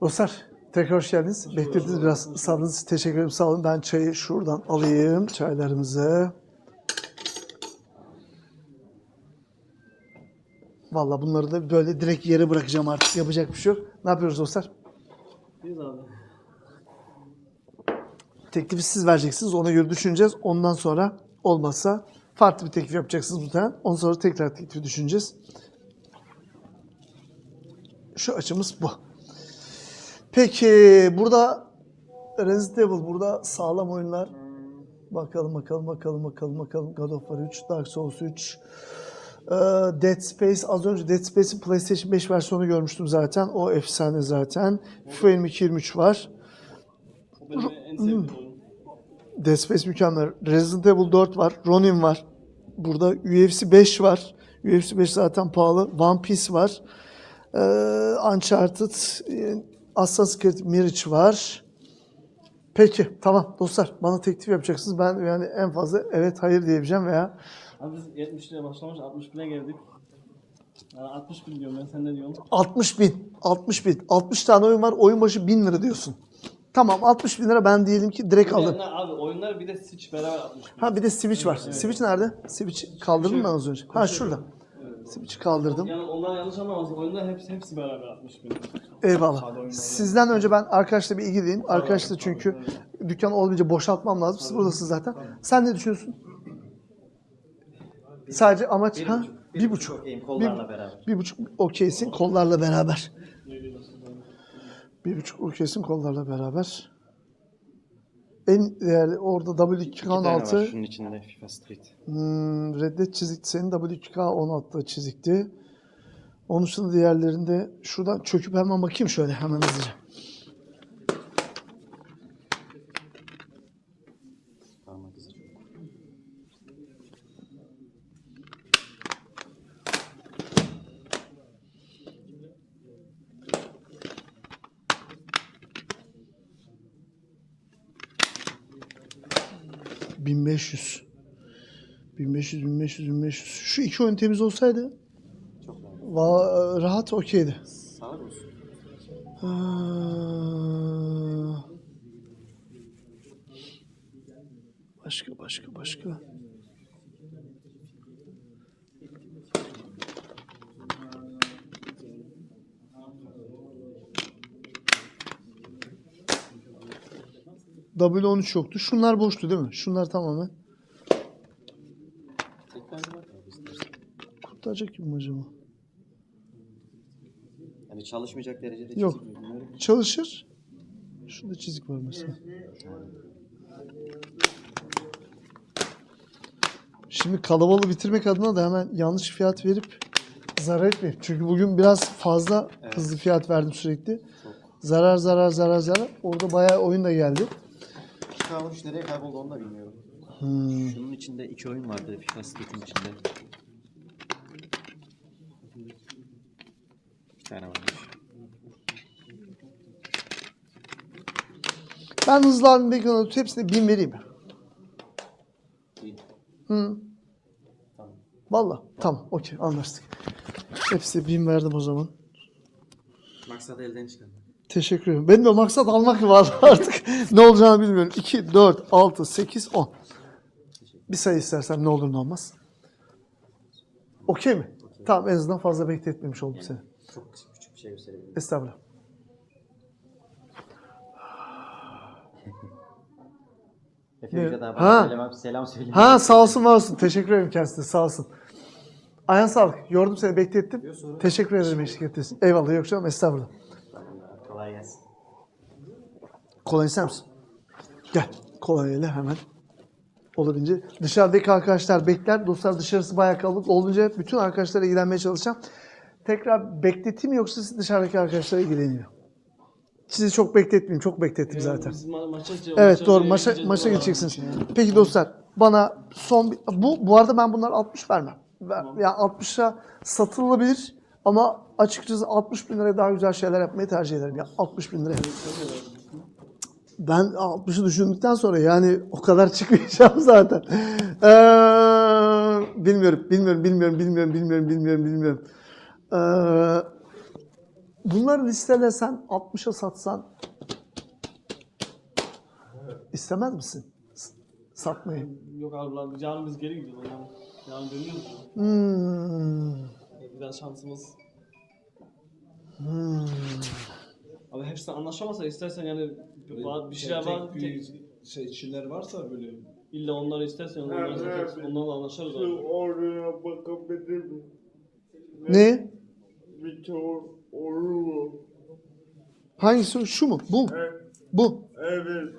Dostlar tekrar hoş geldiniz. Beklediniz biraz sabrınız için teşekkür ederim. Sağ olun. Ben çayı şuradan alayım. Çaylarımızı. Vallahi bunları da böyle direkt yere bırakacağım artık. Yapacak bir şey yok. Ne yapıyoruz dostlar? Biz abi. Teklifi siz vereceksiniz. Ona göre düşüneceğiz. Ondan sonra olmazsa farklı bir teklif yapacaksınız muhtemelen. Ondan sonra tekrar teklifi düşüneceğiz. Şu açımız bu. Peki burada Resident Evil burada sağlam oyunlar. Bakalım bakalım bakalım bakalım bakalım. God of War 3, Dark Souls 3, ee, Dead Space az önce Dead Space'in PlayStation 5 versiyonu görmüştüm zaten. O efsane zaten. FIFA 22 23 var. Oyun. Dead Space mükemmel. Resident Evil 4 var. Ronin var. Burada UFC 5 var. UFC 5 zaten pahalı. One Piece var. Ee, Uncharted, Assassin's Mirage var. Peki tamam dostlar bana teklif yapacaksınız. Ben yani en fazla evet hayır diyebileceğim veya Abi biz 70 liraya başlamış 60 bine geldik. Yani 60 bin diyorum ben sen ne diyorsun? 60 bin. 60 bin. 60 tane oyun var. Oyun başı 1000 lira diyorsun. Tamam 60 bin lira ben diyelim ki direkt alırım. Yani abi oyunlar bir de Switch beraber 60 bin. Ha bir de Switch var. Switch nerede? Switch kaldırdım ben az önce. Ha şurada. Switch'i kaldırdım. Yani onlar yanlış anlamasın oyunlar hepsi hepsi beraber 60 bin. Eyvallah. Sizden önce ben arkadaşla bir ilgiliyim. Arkadaşla çünkü dükkan olmayınca boşaltmam lazım. Siz buradasınız zaten. Sen ne düşünüyorsun? Sadece amaç ha? Bir buçuk. Okeyim kollarla beraber. Bir buçuk okeysin kollarla beraber. Bir buçuk okeysin kollarla beraber. En değerli orada W2K İki tane var 16. şunun içinde FIFA Street. Hmm, Reddet çizikti senin W2K 16'da çizikti. Onun dışında diğerlerinde şuradan çöküp hemen bakayım şöyle hemen hızlıca. 1500. 1500, 1500, 1500. Şu iki oyun temiz olsaydı Çok rahat. va- rahat okeydi. Mısın? Aa. Başka, başka, başka. W13 yoktu. Şunlar boştu değil mi? Şunlar tamamen. Kurtaracak mi acaba? Yani çalışmayacak derecede Yok. çizik. Çalışır. Şurada çizik var mesela. Şimdi kalabalığı bitirmek adına da hemen yanlış fiyat verip zarar etmeyeyim. Çünkü bugün biraz fazla hızlı fiyat verdim sürekli. Çok. Zarar zarar zarar zarar. Orada bayağı oyun da geldi. 13 nereye kayboldu onu da bilmiyorum. Hmm. Şunun içinde iki oyun vardı FIFA Street'in içinde. Bir tane varmış. Ben hızlı halinde alıp hepsine bin vereyim. mi? İyi. Hı. Tamam. Valla. Tamam. Okey. Anlaştık. Hepsine bin verdim o zaman. Maksadı elden çıkarmak. Teşekkür ederim. Benim de maksat almak var artık. ne olacağını bilmiyorum. 2, 4, 6, 8, 10. Bir sayı istersen ne olur ne olmaz. Okey mi? Tamam en azından fazla bekletmemiş oldum seni. Çok küçük, küçük bir şey gösterebilirim. Estağfurullah. Efe Ne? Hoca da Ha. bana selam, selam söyleyeyim. Ha sağ olsun var olsun. Teşekkür ederim kendisine sağ olsun. Ayhan sağlık. Yordum seni beklettim. Teşekkür ederim eşlik ettiğiniz. Eyvallah yok canım estağfurullah. Kolay gelsin. Kolay ister misin? Gel. Kolayla hemen. Olabildiğince. Dışarıdaki arkadaşlar bekler. Dostlar dışarısı bayağı kalabalık olunca bütün arkadaşlara ilgilenmeye çalışacağım. Tekrar bekleteyim yoksa siz dışarıdaki arkadaşlara ilgileniyor? Sizi çok bekletmeyeyim. Çok beklettim zaten. Ma- maça, Evet doğru. maça Maça, gideceğiz maça arada. gideceksiniz. Peki dostlar bana son bir, bu bu arada ben bunlar 60 vermem. Ver, yani 60'a satılabilir ama açıkçası 60 bin liraya daha güzel şeyler yapmayı tercih ederim. Ya 60 bin liraya. Ben 60'ı düşündükten sonra yani o kadar çıkmayacağım zaten. Ee, bilmiyorum, bilmiyorum, bilmiyorum, bilmiyorum, bilmiyorum, bilmiyorum, bilmiyorum. Ee, bunları listelesen 60'a satsan istemez misin? Satmayı. Yok abi biz geri zaman. Yarın dönüyoruz. Hmm. Biraz şansımız. Hmm. Abi hepsine anlaşamazsa istersen yani Böyle var, bir şeyler tek var. bir Tek, şey içiler varsa böyle illa onları istersen onları satarız. Onlarla anlaşırız abi. Oraya bakabilir miyim? Ne? Bir sor olur mu? Hangisi? o? Şu mu? Bu mu? Evet. Bu. Evet.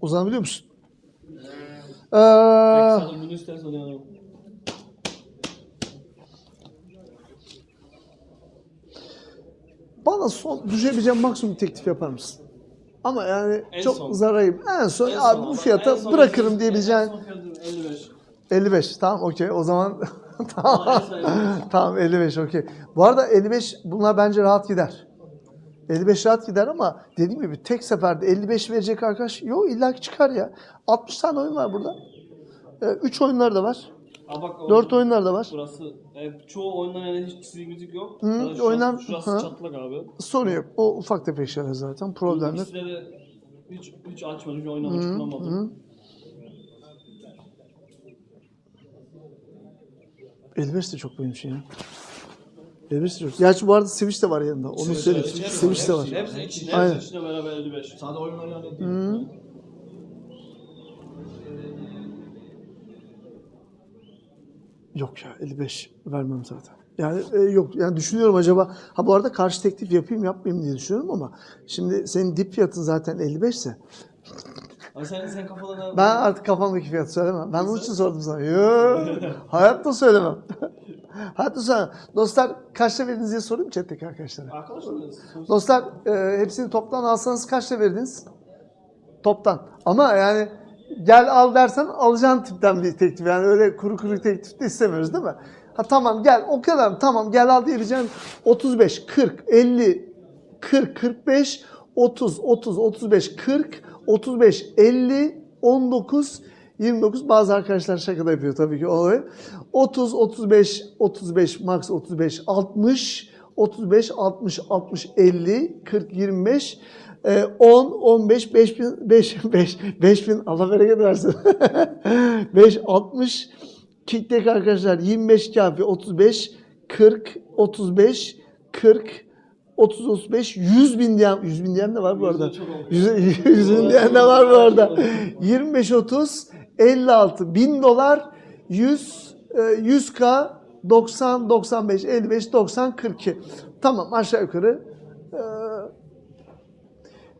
Uzanabiliyor musun? Peki Ee, sen bunu istersen yani. Bana son düşebileceğim maksimum teklif yapar mısın? Ama yani En çok son. zararım. En son En abi son bu fiyata son bırakırım diyebileceğin son fiyatım 55. 55. Tamam okey. O zaman Ama tamam. en son 55. tamam 55 okey. Bu arada 55 bunlar bence rahat gider. 55 rahat gider ama dediğim gibi tek seferde 55 verecek arkadaş yok illaki çıkar ya. 60 tane oyun var burada. 3 oyunlar da var. Aa bak, 4 oyunlar da var. Burası e, çoğu oyundan yani hiç çizgi müzik yok. Hı, Sadece şurası, oynan- şurası hı. çatlak abi. Sorun yok. O ufak tefek şeyler zaten. Problemler. İkisi de hiç, hiç açmadım, hiç oynamış kullanmadım. 55 de çok benim için ya. 55 de çok. Gerçi bu arada Switch de var yanında. Onu söyleyeyim. Switch de var. hepsi. Hepsi içinde, Aynen. hepsi içinde beraber 55. sade oyun oynayan değil. Yok ya 55 vermem zaten. Yani e, yok yani düşünüyorum acaba ha bu arada karşı teklif yapayım yapmayayım diye düşünüyorum ama şimdi senin dip fiyatın zaten 55 ise Abi sen, sen kafadan ben artık kafamdaki fiyatı söylemem. Ben onun için sordum sana. Yok. hayatta söylemem. hayatta söylemem. Dostlar kaçta verdiniz diye sorayım chat'teki arkadaşlara. Arkadaşlar sos- Dostlar e, hepsini toptan alsanız kaçta verdiniz? Toptan. Ama yani gel al dersen alacağın tipten bir teklif. Yani öyle kuru kuru teklif de istemiyoruz değil mi? Ha tamam gel o kadar? Tamam gel al diyebileceğin 35, 40, 50, 40, 45, 30, 30, 35, 40, 35, 50, 19, 29 bazı arkadaşlar şakada yapıyor tabii ki olayı. 30, 35, 35, max 35, 60, 35, 60, 60, 50, 40, 25, e, 10, 15, 5000, 5, 5, 5000 Allah bereket versin. 5, 60, kickback arkadaşlar 25 kafi 35, 40, 35, 40, 30, 35, 100 bin diyen, 100 bin diyen de var bu arada. çok oldu. 100, 100 bin diyen de var bu arada. 25, 30, 56, 1000 dolar, 100, e, 100k, 90, 95, 55, 90, 42. Tamam aşağı yukarı.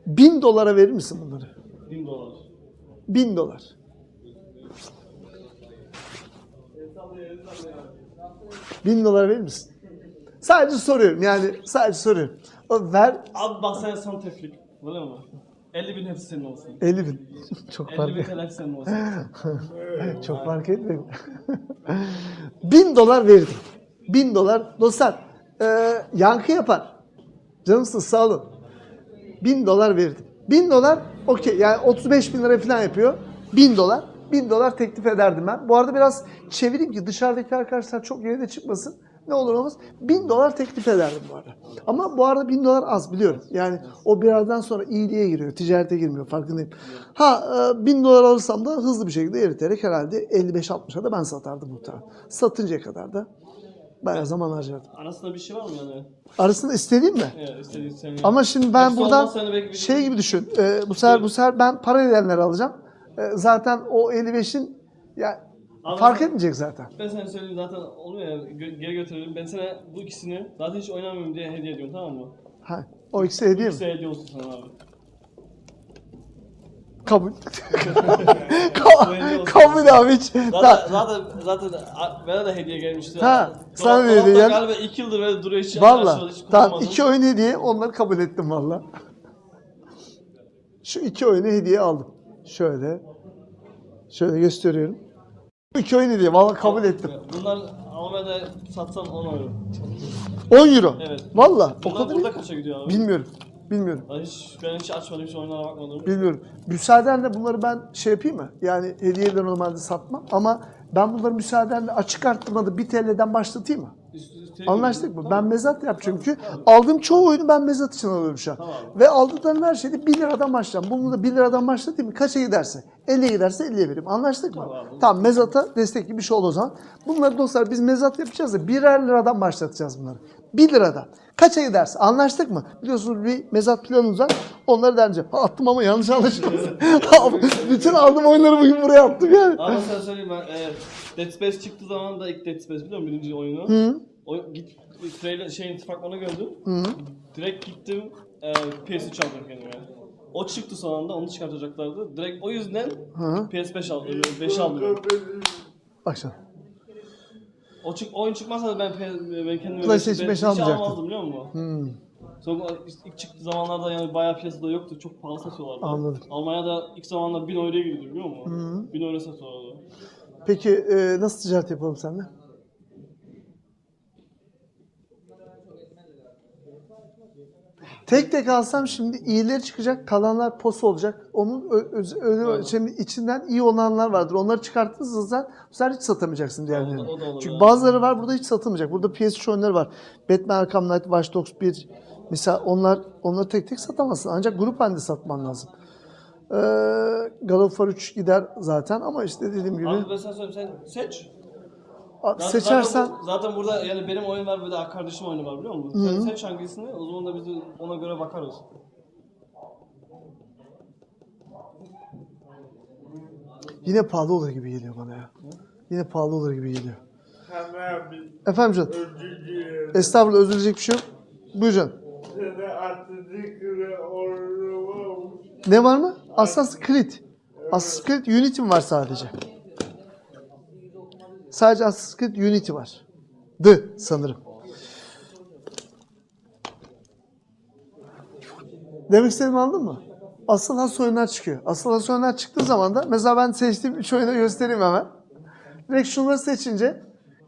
1000 dolara verir misin bunları? 1000 dolar. 1000 dolar. Bin dolar verir misin? Sadece soruyorum yani sadece soruyorum. O ver Abi bak sen son teflik. Öyle mi? 50 bin hepsi senin olsun. 50 bin. Çok 50 fark bin TL hepsi senin olsun. Çok fark etmiyor. Bin dolar verdim. Bin dolar. Dostlar e, yankı yapar. Canımsınız sağ olun. Bin dolar verdim. Bin dolar okey yani 35 bin lira falan yapıyor. Bin dolar. Bin dolar teklif ederdim ben. Bu arada biraz çevireyim ki dışarıdaki arkadaşlar çok yerine çıkmasın. Ne olur olmaz. Bin dolar teklif ederdim bu arada. Ama bu arada bin dolar az biliyorum. Yani o birazdan sonra iyiliğe giriyor. Ticarete girmiyor farkındayım. Ha e, bin dolar alırsam da hızlı bir şekilde eriterek herhalde 55-60'a da ben satardım muhtemelen. Satıncaya kadar da bayağı zaman harcardım. Arasında bir şey var mı yani? Arasında istediğim mi? Evet istediğin sen yap. Ama şimdi ben Hepsi buradan olmazsa hani belki bir- şey gibi düşün. E, bu sefer bu sefer ben para edenleri alacağım. E, zaten o 55'in ya Abi- fark etmeyecek zaten. Ben sana söyleyeyim zaten oluyor ya gö- geri götürelim. Ben sana bu ikisini zaten hiç oynamıyorum diye hediye ediyorum tamam mı? Ha, o ikisi hediye mi? İkisi hediye olsun sana abi. Kabul. Kabul abi hiç. Zaten, zaten, zaten bana da hediye gelmişti. Ha, sana dolapta hediye gel- Galiba 2 yıldır böyle duruyor hiç Valla. Tamam iki oyun hediye onları kabul ettim valla. Şu iki oyunu hediye aldım. Şöyle. Şöyle gösteriyorum. Bu iki oyun hediye valla kabul ettim. Bunlar Almanya'da satsam 10 euro. 10 euro. Evet. Valla o kadar burada kaça gidiyor abi? Bilmiyorum. Bilmiyorum. Ben hiç, ben hiç açmadım, hiç oyunlara bakmadım. Bilmiyorum. Müsaadenle bunları ben şey yapayım mı? Yani hediyeleri normalde satmam ama ben bunları müsaadenle açık arttırmada 1 TL'den başlatayım mı? Anlaştık mı? Ben mezat yapacağım çünkü aldığım çoğu oyunu ben mezat için alıyorum şu an. Ve aldıklarım her şeyde 1 liradan başlayacağım. Bunu da 1 liradan başlatayım mı? Kaça giderse? 50'ye giderse 50'ye vereyim. Anlaştık mı? Tamam. Mezata destekli bir şey oldu o zaman. Bunları dostlar biz mezat yapacağız da 1'er liradan başlatacağız bunları. 1 liradan. Kaça giderse? Anlaştık mı? Biliyorsunuz bir mezat planımız var. Onları. Ha, Attım ama yanlış anlaşılmasın. Bütün aldığım oyunları bugün buraya attım yani. Ama sen söyleyeyim ben e, Dead Space çıktığı zaman da ilk Dead Space biliyor musun birinci oyunu? Hı. O, git, trailer, şeyin fragmanı gördüm. Hı. Direkt gittim e, PS3 aldım kendime. O çıktı son anda onu çıkartacaklardı. Direkt o yüzden Hı. PS5 aldım. 5 aldım. Bak şimdi. O çık, oyun çıkmazsa da ben, ben kendime PlayStation 5 almayacaktın. almazdım biliyor musun? Hı. Sonra ilk çıktığı zamanlarda yani bayağı piyasada yoktu. Çok pahalı satıyorlardı. Anladım. Almanya'da ilk zamanlar 1000 euroya gidiyordu biliyor musun? 1000 euro satıyorlardı. Peki e, nasıl ticaret yapalım seninle? Tek tek alsam şimdi iyileri çıkacak, kalanlar pos olacak. Onun öyle şimdi içinden iyi olanlar vardır. Onları çıkarttığınız zaman bu sefer hiç satamayacaksın diğerlerini. O da- o da olur, Çünkü evet. bazıları var burada hiç satılmayacak. Burada PS3 oyunları var. Batman Arkham Knight, Watch Dogs 1 mesela onlar onları tek tek satamazsın. Ancak grup halinde satman lazım. Ee, God of War 3 gider zaten ama işte dediğim gibi Abi ben sana söyleyeyim sen seç. Abi Zaten- seçersen Zaten, bu- zaten burada yani benim oyun var bir de kardeşim oyunu var biliyor musun? Sen seç hangisini o zaman da biz de ona göre bakarız. yine pahalı olur gibi geliyor bana ya. Yine pahalı olur gibi geliyor. Abi Efendim canım. özür dilerim. Estağfurullah özür dileyecek bir şey yok. Buyur canım. Ne var mı? Assassin's Creed. Assassin's Creed Unity var sadece? Sadece Assassin's Creed Unity var. Dı sanırım. Demek istediğimi anladın mı? Asıl has oyunlar çıkıyor. Asıl has oyunlar çıktığı zaman da mesela ben seçtiğim 3 oyunu göstereyim hemen. Direkt şunları seçince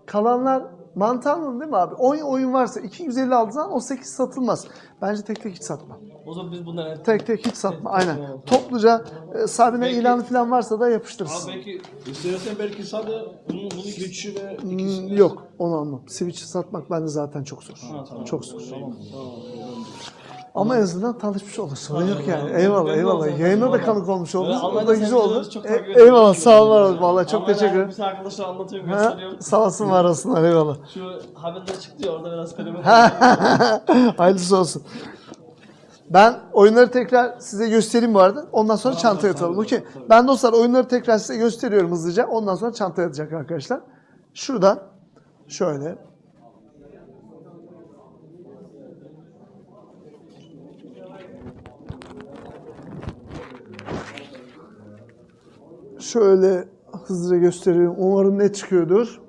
kalanlar mantığı anladın değil mi abi? 10 oyun varsa 250 aldığın o 8 satılmaz. Bence tek tek hiç satma. O zaman biz bunları Tek tek hiç satma. Aynen. Topluca e, Sabine Belki- ilanı falan varsa da Abi yapıştırırsın. belki İstersen belki sadece bunun, bunun güçü ve ikisini... Hmm, yok onu almam. Switch'i satmak bende zaten çok zor. Ha, tamam. Çok zor. Tamam, tamam. Ama en azından tanışmış olur. Sorun yok yani. Tamam. Eyvallah eyvallah. Yayına da kanık olmuş. Böyle O da güzel oldu. E- eyvallah sağ olun. Vallahi çok teşekkür ederim. Bütün arkadaşlar anlatıyorum Ha, gösteriyorum. Sağ olsun var olsunlar eyvallah. Şu haberler çıktı ya orada biraz kaleme Hayırlısı olsun. Ben oyunları tekrar size göstereyim bu arada. Ondan sonra çantaya atalım. Okey. Ben dostlar oyunları tekrar size gösteriyorum hızlıca. Ondan sonra çantaya atacak arkadaşlar. Şuradan şöyle. Şöyle hızlıca gösteriyorum. Umarım ne çıkıyordur.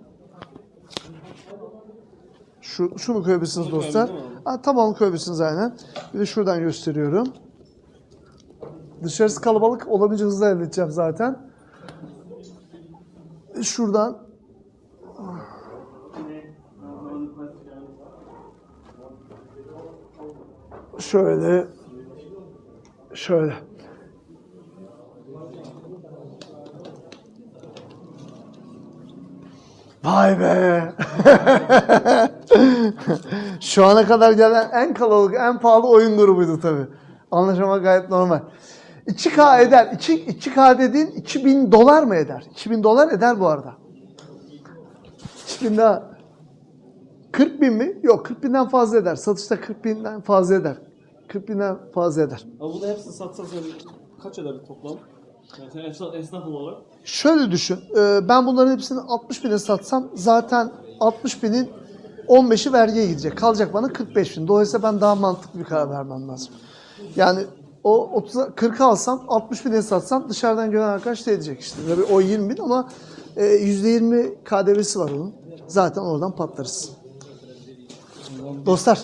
Şu, şunu koyabilirsiniz dostlar. Ha, tamam koyabilirsiniz aynen. Bir de şuradan gösteriyorum. Dışarısı kalabalık olabildiğince hızlı halledeceğim zaten. Şuradan şöyle şöyle. Vay be. Şu ana kadar gelen en kalabalık, en pahalı oyun grubuydu tabii. Anlaşılmak gayet normal. 2K eder. 2, 2K dediğin 2000 dolar mı eder? 2000 dolar eder bu arada. 2000 daha. 40 bin mi? Yok 40 binden fazla eder. Satışta 40 binden fazla eder. 40 binden fazla eder. Ama bunu hepsini satsan sen kaç eder toplam? Yani sen esnaf, esnaf olarak. Şöyle düşün. e, Ben bunların hepsini 60 bine satsam zaten 60 binin 15'i vergiye gidecek. Kalacak bana 45 bin. Dolayısıyla ben daha mantıklı bir karar vermem lazım. Yani o 30'a 40'a alsam 60 bine satsam dışarıdan gelen arkadaş ne diyecek işte. Tabii o 20 bin ama e, %20 KDV'si var onun. Zaten oradan patlarız. Dostlar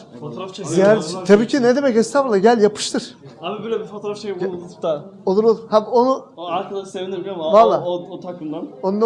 ziyaret tabii ki ne demek estağfurullah gel yapıştır. Abi böyle bir fotoğraf bunu tutup da. Olur olur. Ha onu O arkadaş sevinir biliyor musun? O, o, o takımdan. onun